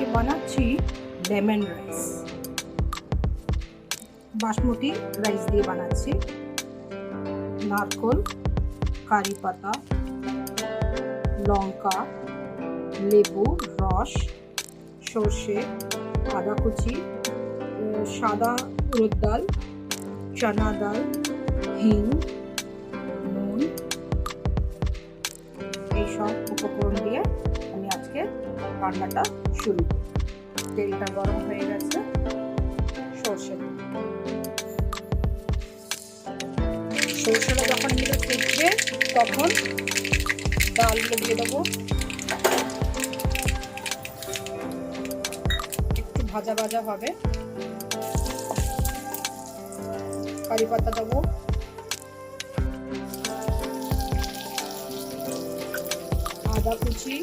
আজকে বানাচ্ছি lemon rice. Basmati rice দিয়ে বানাচ্ছি। নারকোল, কারি পাতা, লঙ্কা, লেবু, রস, সর্ষে, আদা কুচি সাদা উড়দ ডাল, চানা ডাল, হিং, নুন, এইসব উপকরণ দিয়ে রান্নাটা শুরু করি। তেলটা গরম হয়ে গেছে। সর্ষে। সর্ষেটা যখন এগুলো ফুটবে, তখন ডালগুলো দিয়ে দেবো। একটু ভাজা ভাজা হবে। কারি পাতা দেবো। আদা কুচি।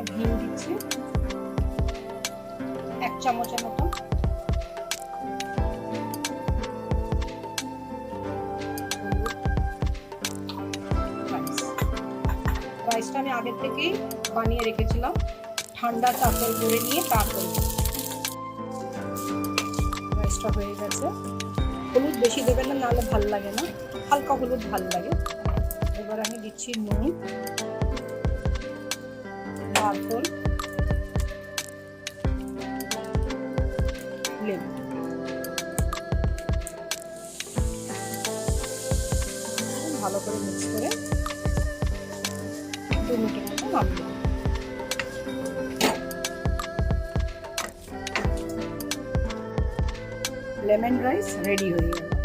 এবার ঘি দিচ্ছি। এক চামচের মতো রাইসটা আমি আগের থেকেই বানিয়ে রেখেছিলাম। ঠান্ডা তারপর করে নিয়ে তারপর রাইসটা হয়ে গেছে। হলুদ বেশি দেবেন না, নাহলে ভালো লাগে না। হালকা হলুদ ভালো লাগে। এবার আমি দিচ্ছি নুন। নারকোল লেবু ভালো করে মিক্স করে দু মিনিটের মতো দেবো। লেমন রাইস রেডি হয়ে গেল